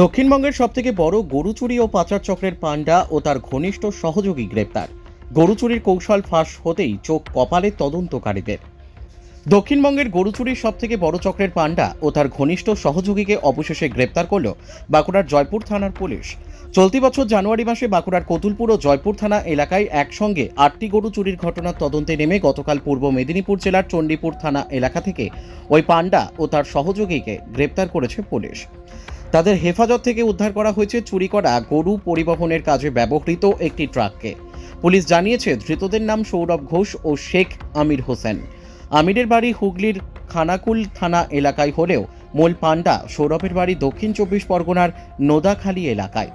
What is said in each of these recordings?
দক্ষিণবঙ্গের সবথেকে বড় গরু চুরি ও পাচার চক্রের পাণ্ডা ও তার ঘনিষ্ঠ সহযোগী গ্রেপ্তার। গরু চুরির কৌশল ফাঁস হতেই চোখ কপালে তদন্তকারীদের। দক্ষিণবঙ্গের গরু চুরির সবথেকে বড় চক্রের পাণ্ডা ও তার ঘনিষ্ঠ সহযোগীকে অবশেষে গ্রেপ্তার করল বাঁকুড়ার জয়পুর থানার পুলিশ। চলতি বছর জানুয়ারি মাসে বাঁকুড়ার কতুলপুর ও জয়পুর থানা এলাকায় একসঙ্গে আটটি গরু চুরির ঘটনার তদন্তে নেমে গতকাল পূর্ব মেদিনীপুর জেলার চণ্ডীপুর থানা এলাকা থেকে ওই পাণ্ডা ও তার সহযোগীকে গ্রেপ্তার করেছে পুলিশ। তাদের হেফাজত থেকে উদ্ধার করা হয়েছে চুরি করা গরু পরিবহনের কাজে ব্যবহৃত একটি ট্রাককে। পুলিশ জানিয়েছে, ধৃতদের নাম সৌরভ ঘোষ ও শেখ আমির হোসেন। আমিরের বাড়ি হুগলির খানাকুল থানা এলাকায় হলেও মূল পাণ্ডা সৌরভের বাড়ি দক্ষিণ চব্বিশ পরগনার নোদাখালী এলাকায়।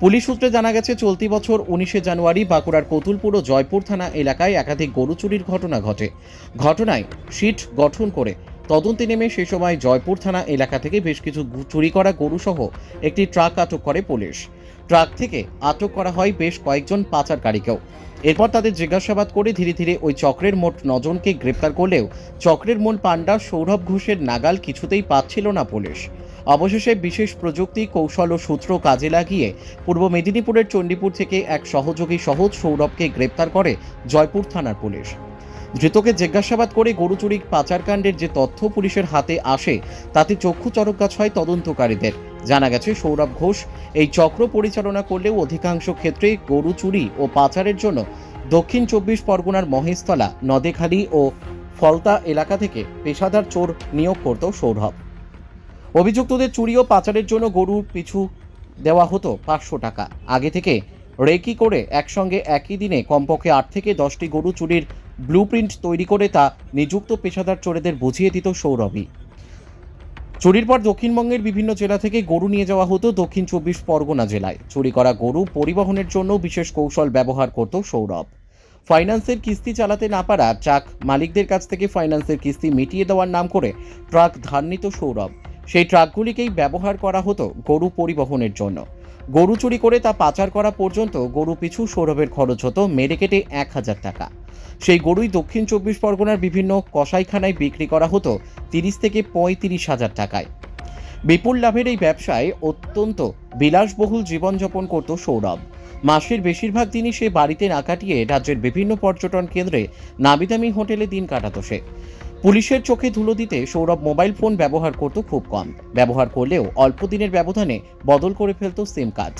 পুলিশ সূত্রে জানা গেছে, চলতি বছর উনিশে জানুয়ারি বাঁকুড়ার কতুলপুর ও জয়পুর থানা এলাকায় একাধিক গরু চুরির ঘটনা ঘটে। ঘটনায় সিট গঠন করে তদন্তে নেমে সে সময় জয়পুর থানা এলাকা থেকে বেশ কিছু চুরি করা গরুসহ একটি ট্রাক আটক করে পুলিশ। ট্রাক থেকে আটক করা হয় বেশ কয়েকজন পাচারকারীকেও এরপর তাদের জিজ্ঞাসাবাদ করে ধীরে ধীরে ওই চক্রের মোট নজনকে গ্রেপ্তার করলেও চক্রের মূল পাণ্ডা সৌরভ ঘোষের নাগাল কিছুতেই পাচ্ছিল না পুলিশ। অবশেষে বিশেষ প্রযুক্তি, কৌশল ও সূত্র কাজে লাগিয়ে পূর্ব মেদিনীপুরের চণ্ডীপুর থেকে এক সহযোগী সহজ সৌরভকে গ্রেপ্তার করে জয়পুর থানার পুলিশ। ধৃতকে জিজ্ঞাসাবাদ করে গরু চুরি পাচারকাণ্ডের যে তথ্য পুলিশের হাতে আসে, তাতে চক্ষু চরকগাছ হয় তদন্তকারীদের। জানা গেছে, সৌরভ ঘোষ এই চক্র পরিচালনা করলেও অধিকাংশ ক্ষেত্রে গরু চুরি ও পাচারের জন্য দক্ষিণ চব্বিশ পরগনার মহেশতলা, নদেখালি ও ফলতা এলাকা থেকে পেশাদার চোর নিয়োগ করত সৌরভ। অভিযুক্তদের চুরি ও পাচারের জন্য গরুর পিছু দেওয়া হতো পাঁচশো টাকা। আগে থেকে রেকি করে একসঙ্গে একই দিনে কমপক্ষে আট থেকে দশটি গরু চুরির ব্লুপ্রিন্ট তৈরি করে তা নিযুক্ত পেশাদার চোরেদের বুঝিয়ে দিত সৌরভী চুরির পর দক্ষিণবঙ্গের বিভিন্ন জেলা থেকে গরু নিয়ে যাওয়া হতো দক্ষিণ চব্বিশ পরগনা জেলায়। চুরি করা গরু পরিবহনের জন্য বিশেষ কৌশল ব্যবহার করত সৌরভ। ফাইন্যান্সের কিস্তি চালাতে না পারা ট্রাক মালিকদের কাছ থেকে ফাইন্যান্সের কিস্তি মিটিয়ে দেওয়ার নাম করে ট্রাক ধার নিত সৌরভ। সেই ট্রাকগুলিকেই ব্যবহার করা হতো গরু পরিবহনের জন্য। গরু চুরি করে তা পাচার করা পর্যন্ত গরু পিছু সৌরভের খরচ হতো মেরে কেটে এক হাজার টাকা। সেই গরুই দক্ষিণ চব্বিশ পরগনার বিভিন্ন কসাইখানায় বিক্রি করা হতো তিরিশ থেকে পঁয়ত্রিশ হাজার টাকায়। বিপুল লাভের এই ব্যবসায় অত্যন্ত বিলাসবহুল জীবনযাপন করত সৌরভ। মাসের বেশিরভাগ দিনই সে বাড়িতে না কাটিয়ে রাজ্যের বিভিন্ন পর্যটন কেন্দ্রে নাবিদামি হোটেলে দিন কাটাতো সে। পুলিশের চোখে ধুলো দিতে সৌরভ মোবাইল ফোন ব্যবহার করত খুব কম। ব্যবহার করলেও অল্প দিনের ব্যবধানে বদল করে ফেলত সিম কার্ড।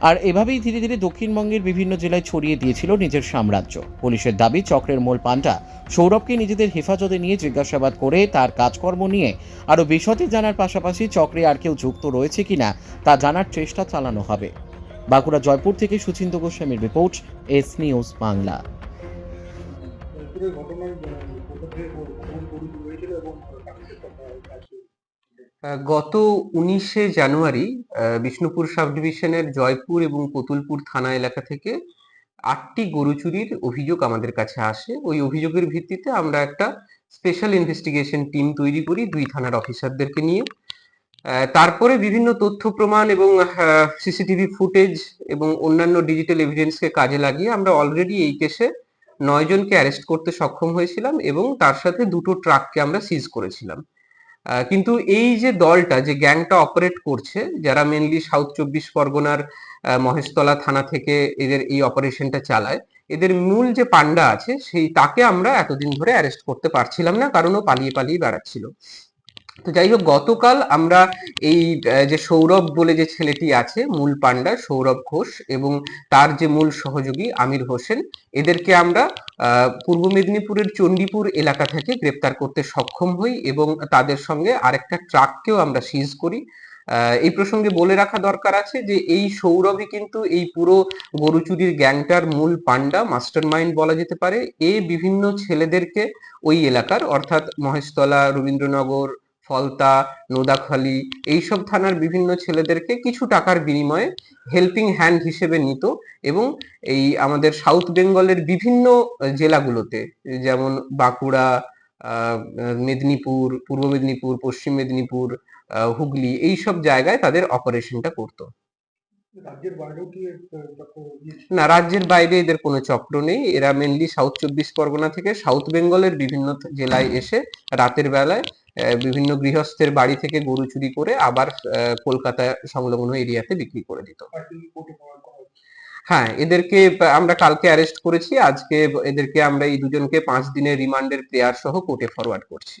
আর এভাবেই ধীরে ধীরে দক্ষিণবঙ্গের বিভিন্ন জেলায় ছড়িয়ে দিয়েছিল নিজের সাম্রাজ্য। পুলিশের দাবি, চক্রের মূল পান্ডা সৌরভকে নিজেদের হেফাজতে নিয়ে জিজ্ঞাসাবাদ করে তার কাজকর্ম নিয়ে আরও বিশদে জানার পাশাপাশি চক্রে আর কেউ যুক্ত রয়েছে কিনা তা জানার চেষ্টা চালানো হবে। বাঁকুড়া জয়পুর থেকে সুচিন্ত গোস্বামীর রিপোর্ট, এস নিউজ বাংলা। কখন গরু হয়েছিল এবং গত উনিশে জানুয়ারি বিষ্ণুপুর সাব ডিভিশনের জয়পুর এবং কতুলপুর থানা এলাকা থেকে আটটি গরু চুরির অভিযোগ আমাদের কাছে আসে। ওই অভিযোগের ভিত্তিতে আমরা একটা স্পেশাল ইনভেস্টিগেশন টিম তৈরি করি দুই থানার অফিসারদেরকে নিয়ে। তারপরে বিভিন্ন তথ্য প্রমাণ এবং সিসিটিভি ফুটেজ এবং অন্যান্য ডিজিটাল এভিডেন্সকে কাজে লাগিয়ে আমরা অলরেডি এই কেসে নয় জনকে অ্যারেস্ট করতে সক্ষম হয়েছিলাম এবং তার সাথে দুটো ট্রাককে আমরা সিজ করেছিলাম। কিন্তু এই যে দলটা, যে গ্যাংটা অপারেট করছে, যারা মেনলি সাউথ চব্বিশ পরগনার মহেশতলা থানা থেকে এদের এই অপারেশনটা চালায়, এদের মূল যে পান্ডা আছে, সেই তাকে আমরা এতদিন ধরে অ্যারেস্ট করতে পারছিলাম না, কারণ ও পালিয়ে পালিয়ে বেড়াচ্ছিল। তো যাই হোক, গতকাল আমরা এই যে সৌরভ বলে যে ছেলেটি আছে, মূল পান্ডা সৌরভ ঘোষ এবং তার যে মূল সহযোগী আমির হোসেন, এদেরকে আমরা পূর্ব মেদিনীপুরের চণ্ডীপুর এলাকা থেকে গ্রেপ্তার করতে সক্ষম হই এবং তাদের সঙ্গে আরেকটা ট্রাককেও আমরা সিজ করি। এই প্রসঙ্গে বলে রাখা দরকার আছে যে এই সৌরভই কিন্তু এই পুরো গরু চুরির গ্যাংটার মূল পান্ডা মাস্টার মাইন্ড বলা যেতে পারে। এ বিভিন্ন ছেলেদেরকে ওই এলাকার, অর্থাৎ মহেশতলা, রবীন্দ্রনগর ফলতা নোদাখালী এইসব থানার বিভিন্ন ছেলেদেরকে কিছু টাকার বিনিময়ে হেল্পিং হ্যান্ড হিসেবে নিত এবং এই আমাদের সাউথ বেঙ্গলের বিভিন্ন জেলাগুলোতে যেমন বাঁকুড়া মেদিনীপুর পূর্ব মেদিনীপুর পশ্চিম মেদিনীপুর হুগলি এই সব জায়গায় তাদের অপারেশনটা করতো? না রাজ্যের বাইরে এদের কোনো চক্র নেই এরা মেনলি সাউথ চব্বিশ পরগনা থেকে সাউথ বেঙ্গলের বিভিন্ন জেলায় এসে রাতের বেলায় বিভিন্ন গৃহস্থের বাড়ি থেকে গরু চুরি করে আবার কলকাতা সংলগ্ন এরিয়াতে বিক্রি করে দিত। হ্যাঁ এদেরকে আমরা কালকে অ্যারেস্ট করেছি। আজকে এদেরকে আমরা এই দুজনকে পাঁচ দিনের রিমান্ডের প্রেয়ার সহ কোর্টে ফরওয়ার্ড করছি।